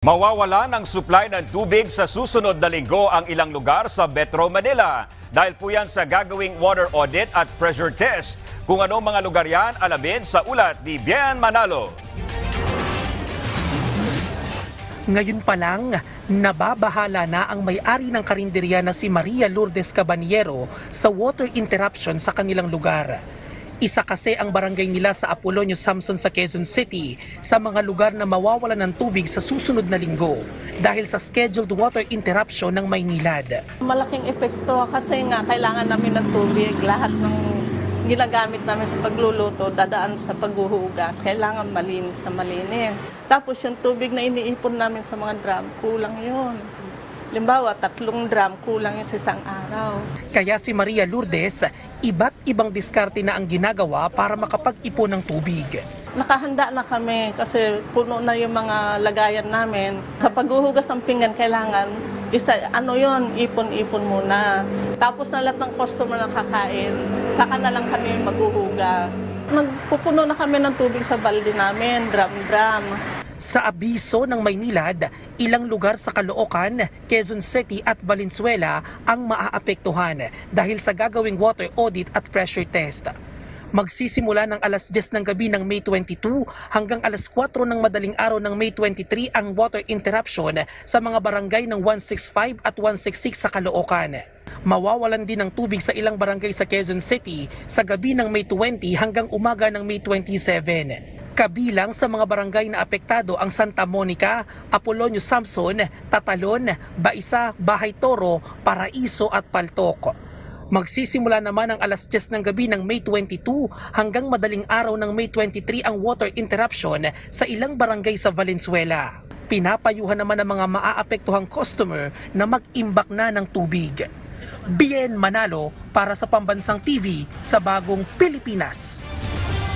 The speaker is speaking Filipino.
Mawawala ng supply ng tubig sa susunod na linggo ang ilang lugar sa Metro Manila. Dahil po yan sa gagawing water audit at pressure test. Kung ano mga lugar yan, alamin sa ulat ni Bien Manalo. Ngayon pa lang, nababahala na ang may-ari ng karinderya na si Maria Lourdes Cabaniero sa water interruption sa kanilang lugar. Isa kasi ang barangay nila sa Apolonio Samson sa Quezon City sa mga lugar na mawawalan ng tubig sa susunod na linggo dahil sa scheduled water interruption ng Maynilad. Malaking epekto kasi nga kailangan namin ng tubig. Lahat ng ginagamit namin sa pagluluto, dadaan sa paghuhugas. Kailangan malinis na malinis. Tapos yung tubig na iniipon namin sa mga drum, kulang yun. Limbawa, tatlong drum, kulang yun sa isang araw. Kaya si Maria Lourdes, iba't ibang diskarte na ang ginagawa para makapag-ipon ng tubig. Nakahanda na kami kasi puno na yung mga lagayan namin. Sa paghuhugas ng pinggan, kailangan isa, ano yon ipon-ipon muna. Tapos na lahat ng customer na kakain, saka na lang kami maghuhugas. Nagpupuno na kami ng tubig sa balde namin, drum-drum. Sa abiso ng Maynilad, ilang lugar sa Caloocan, Quezon City at Valenzuela ang maaapektuhan dahil sa gagawing water audit at pressure test. Magsisimula ng alas 10 ng gabi ng May 22 hanggang alas 4 ng madaling araw ng May 23 ang water interruption sa mga barangay ng 165 at 166 sa Caloocan. Mawawalan din ng tubig sa ilang barangay sa Quezon City sa gabi ng May 20 hanggang umaga ng May 27. Kabilang sa mga barangay na apektado ang Santa Monica, Apolonio Samson, Tatalon, Baisa, Bahay Toro, Paraiso at Paltok. Magsisimula naman ang alas 10 ng gabi ng May 22 hanggang madaling araw ng May 23 ang water interruption sa ilang barangay sa Valenzuela. Pinapayuhan naman ang mga maaapektuhang customer na mag-imbak na ng tubig. Bien Manalo para sa Pambansang TV sa Bagong Pilipinas.